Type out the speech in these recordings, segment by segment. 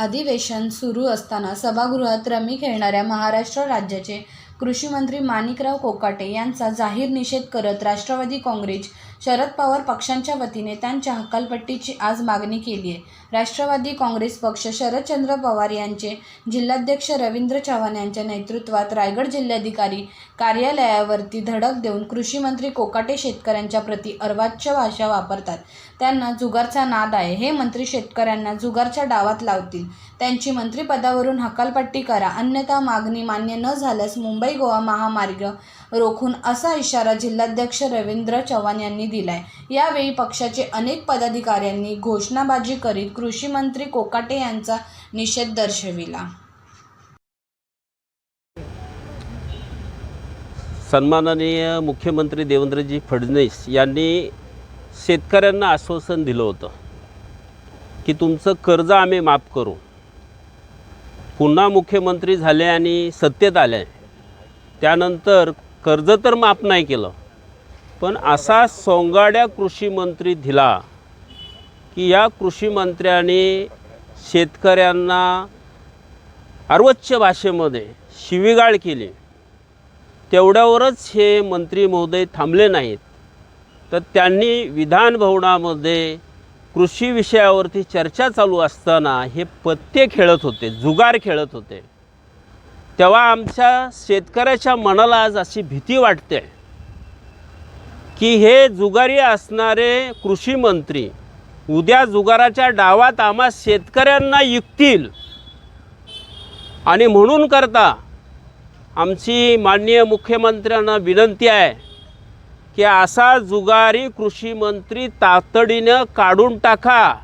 अधिवेशन सुरू असताना सभागृहात रमी खेळणाऱ्या महाराष्ट्र राज्याचे कृषीमंत्री माणिकराव कोकाटे यांचा जाहीर निषेध करत राष्ट्रवादी काँग्रेस शरद पवार पक्षांच्या वतीने त्यांच्या हकालपट्टीची आज मागणी केली आहे. राष्ट्रवादी काँग्रेस पक्ष शरदचंद्र पवार यांचे जिल्हाध्यक्ष रवींद्र चव्हाण यांच्या नेतृत्वात रायगड जिल्हाधिकारी कार्यालयावरती धडक देऊन कृषीमंत्री कोकाटे शेतकऱ्यांच्या प्रती अर्वाच्य भाषा वापरतात. त्यांना जुगारचा नाद आहे. हे मंत्री शेतकऱ्यांना जुगारच्या डावात लावतील. त्यांची मंत्रिपदावरून हकालपट्टी करा. अन्यथा मागणी मान्य न झाल्यास मुंबई मुंबई गोवा महामार्ग रोखून असा इशारा जिल्हाध्यक्ष रवींद्र चव्हाण यांनी दिलाय. यावेळी पक्षाचे अनेक पदाधिकाऱ्यांनी घोषणाबाजी करीत कृषी मंत्री कोकाटे यांचा निषेध दर्शविला. सन्माननीय मुख्यमंत्री देवेंद्रजी फडणवीस यांनी शेतकऱ्यांना आश्वासन दिलं होतं की तुमचं कर्ज आम्ही माफ करू. पुन्हा मुख्यमंत्री झाले आणि सत्तेत आले. त्यानंतर कर्ज तर माफ नाही केलं. पण असा सोंगाड्या कृषी मंत्री दिला की या कृषी मंत्र्याने शेतकऱ्यांना अर्वोच्च भाषेमध्ये शिवीगाळ केली. तेवढ्यावरच हे मंत्री महोदय थांबले नाहीत. तर त्यांनी विधान भवनामध्ये कृषी विषयावरती चर्चा चालू असताना हे पत्ते खेळत होते जुगार खेळत होते. तेव्हा आमच्या शेतकऱ्याच्या मनाला आज अशी भीती वाटते की हे जुगारी असणारे कृषी मंत्री उद्या जुगाराच्या डावात आम्हा शेतकऱ्यांना युक्तील. आणि म्हणून करता आमची माननीय मुख्यमंत्र्यांना विनंती आहे की असा जुगारी कृषी मंत्री तातडीनं काढून टाका.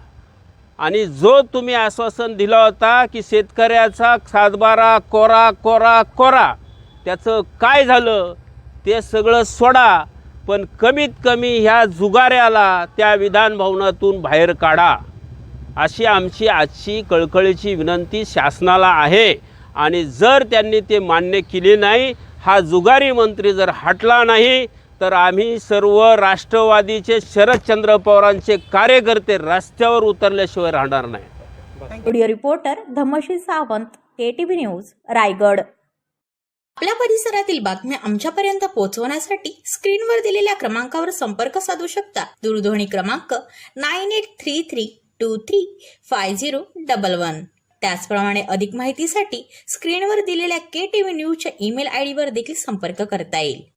आणि जो तुम्ही आश्वासन दिला होता की शेतकऱ्याचा सातबारा कोरा कोरा कोरा त्याचं काय झालं ते सगळं सोडा पण कमीत कमी ह्या जुगाऱ्याला त्या विधानभवनातून बाहेर काढा. अशी आमची आजची कळकळीची विनंती शासनाला आहे. आणि जर त्यांनी ते मान्य केले नाही हा जुगारी मंत्री जर हटला नाही तर आम्ही सर्व राष्ट्रवादीचे शरदचंद्र पवारांचे कार्यकर्ते रस्त्यावर उतरल्याशिवाय राहणार नाही. Video reporter Dhamshi Sawant ATV news Raigad. आपल्या परिसरातील बातम्या आमच्यापर्यंत पोहोचवण्यासाठी स्क्रीनवर दिलेल्या क्रमांकावर संपर्क साधू शकता. दूरध्वनी क्रमांक nine eight three three two three five zero double one. त्याचप्रमाणे अधिक माहितीसाठी स्क्रीनवर दिलेल्या के टी व्ही न्यूजच्या ईमेल आय डीवर देखील संपर्क करता येईल.